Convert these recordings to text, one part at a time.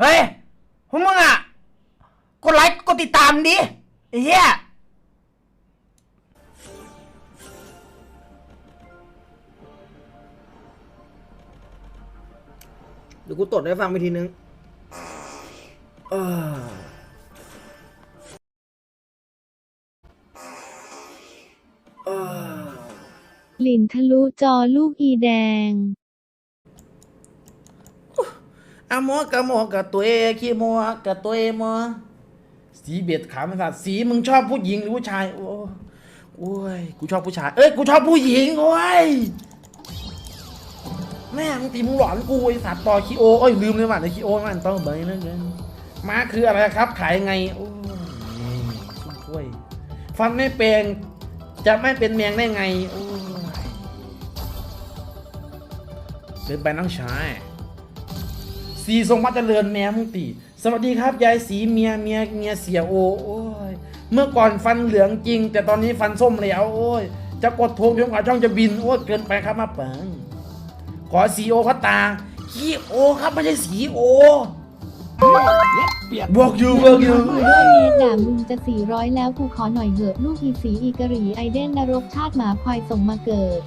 เฮ้ยพวกมึงอะ กดไลค์กดติดตามดิไอ้เหี้ยเดี๋ยวกูตดให้ฟังไปทีนึงเออเออ หลินทะลุจอลูกอีแดง อะมัวกะมัวกะตัวเอขี้มัวกะตัวเอมัวสีเบ็ดขามันสัตว์สีมึงชอบผู้หญิงหรือผู้ชาย โอ้โอ้ยกูชอบผู้ชาย เอ้ยกูชอบผู้หญิงโอ้ยแม่งตีมึงหลอนกูไอสัตว์ต่อคีโอเอ้ยลืมเลยว่าในคีโอมันต้องเบยนั่นเองมาคืออะไรครับ ขายไงโอ้ยช่วยฟันไม่เปลงจะไม่เป็นแมงได้ไงโอ้ยเดินไปน้องชาย สีทรงพัฒเจริญแม่มึงตีสวัสดีครับยายสีเมียเมียเมียเสียโอโอ้ยเมื่อก่อนฟันเหลืองจริง แต่ตอนนี้ฟันส้มแล้วโอ้ยจะกดโทงจนกว่าช่องจะบินโอ้ยเกินไปครับมาเปิงขอสีโอพัตตาขี้โอครับไม่ใช่สีโอบวกอยู่บวกอยู่กูโดเนตด่ามึงจะ400แล้วกูขอหน่อยเหอะลูกอีสีอีกะหรีไอเดนนรกชาติหมาควายส่งมาเกิด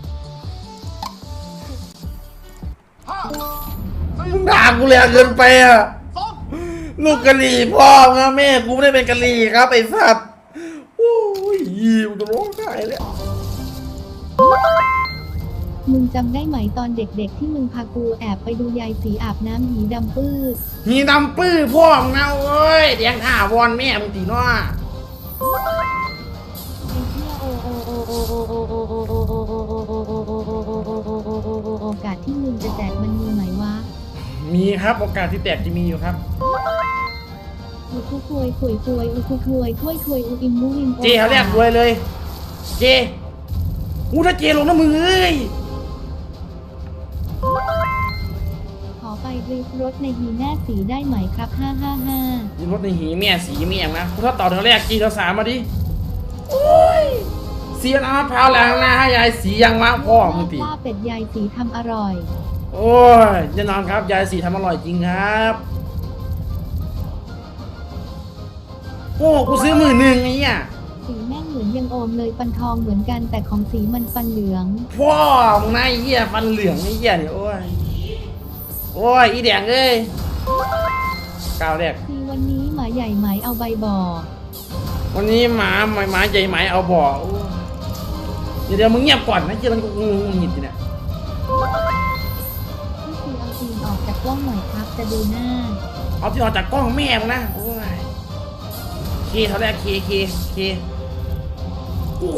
มึงด่ากูเลยเกินไปอะลูกกะหรี่พ่อนะแม่กูไม่ได้เป็นกะหรี่ครับไอ้สัตว์โอ้ยมึงจะร้องไห้แล้วมึงจำได้ไหมตอนเด็กๆ ที่มึงพากูแอบไปดูยายสีอาบน้ำหีดำปื้ดมีดำปื้อพ่อมึงนะเว้ยเดียงท่าวอนแม่มึงตีน้อไอ้ ครับ โอกาสที่แตกจะมีอยู่ครับ อุคุควยคุยคุยอุคุควยคุยคุยอุอิมมุวิมโอเจเขาเรียกรวยเลย เจอู้ถ้าเจลงนะมึงเอ้ยขอไปดริฟท์รถในฮีแน่สีได้ไหมครับ555ยินรถในหีแม่สีแม่งนะกูถ้าต่อแถวแรกจีแถวสามมาดิโอ้ยเสียน้ำมะพร้าวแรงหน้าให้ยายสียังวะพ่อมึงตี ลาบเป็ดยายสีทำอร่อย โอ้ยแน่นอนครับ ยายสีทำอร่อยจริงครับ โอ้กูซื้อมือหนึ่งไอ้เนี่ยสีแม่งเหมือนยังโอมเลยฟันทองเหมือนกันแต่ของสีมันฟันเหลือง พ่อมึงนายเหี้ยฟันเหลืองไอ้เหี้ยเนี่ยโอ้ย โอ้ย อีแดงเอ้ยก้าวแรก สีวันนี้หมาใหญ่ไหมเอาใบบ่อวันนี้หมาหมาหมาใหญ่ไหมเอาบ่อโอ้ยเดี๋ยวเดี๋ยวมึงเงียบก่อนนะเจ้ามันกูงูหงิดอยู่เนี่ย พี่สีเอาซีนออกจากกล้องหน่อยครับ จะดูหน้า เอาที่ออกจากกล้องแม่มึงนะ โอ้ยเคเท่าแรกเคเคเค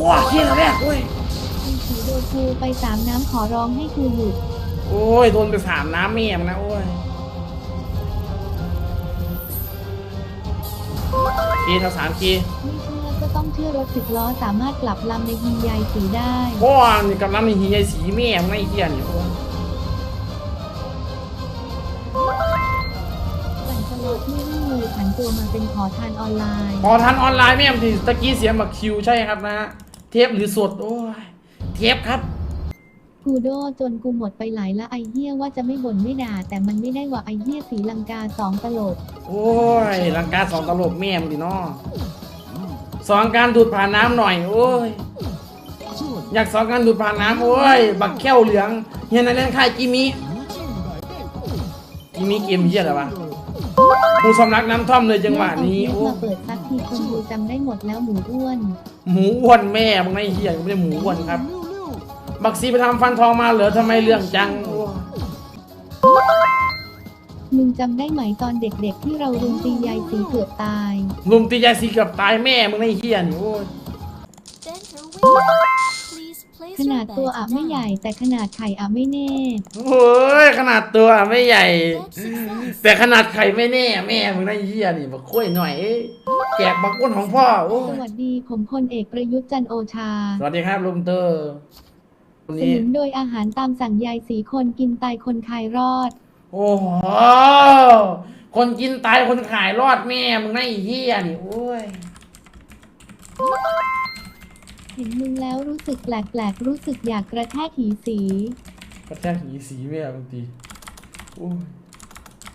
ว้าเคเท่าแรกโอ้ยพี่สีโดนครูไปสามน้ำขอร้องให้ครูหยุด โอ้ยโดนไปสามน้ำแม่มึงนะโอ้ยเคเท่าสามเคไม่เชื่อก็ต้องเชื่อรถสิบล้อสามารถกลับลำในฮียายสีได้ พ่อนี่กำลังมีเฮียสีแม่มึงไอ้เหี้ยนี่โอ้ย ปั่นสล็อตไม่รุ่งเลยผันตัวมาเป็นขอทานออนไลน์พอทันออนไลน์แม่มึงทีตะกี้เสียงบักคิวใช่ครับนะเทปหรือสดโอ้ยเทปครับกูโดจนกูหมดไปหลายละไอเฮียว่าจะไม่บ่นไม่ด่า แต่มันไม่ได้ว่าไอเฮียสีลังกาสองตลบ โอ้ยลังการสองตลบแม่มึงดิน้อสองการดูดผ่านน้ำหน่อย โอ้ยอยากสองการดูดผ่านน้ำโอ้ยบักแก้วเหลืองเฮียนั่นเล่นค่ายกิมิกิมิเกมเฮียอะไรวะ กูสำนักน้ำท่อมเลยจังหวะนี้เลืโอ้อกมาเปิดสักทีคนดูจำได้หมดแล้วหมูอ้วน หมูอ้วนแม่มึงไม่เฮียกูไม่ได้หมูอ้วนครับ บักซีไปทำฟันทองมาเหรอทำไมเรื่องจังโอ้ยมึงจำได้ไหมตอนเด็กๆ ที่เรารุมตียายสีเกือบตาย ลุมตียายสีเกือบตายแม่มึงไม่เฮียนี่โอ้ย ขนาดตัวอะไม่ใหญ่ แต่ขนาดไข่อะไม่แน่โอ้ยขนาดตัวไม่ใหญ่ แต่ขนาดไข่ไม่แน่แม่มึงได้เหี้ยนี่บักค่อยหน่อยเอ้ยแจกบักก้นของพ่อโอ้สยวัสดีผมพลเอกประยุทธ์จันทร์โอชา สวัสดีครับลุงเตอร์วันสนี้นุนโดยอาหารตามสั่งยายสีคนกินตายคนคายรอด โอ้โหคนกินตายคนขายรอดแม่มึงได้เหี้ยนี่โอ้ย เห็นมึงแล้วรู้สึกแปลกๆ รู้สึกอยากกระแทกหีสี กระแทกหีสีแม่บางทีโอ้ย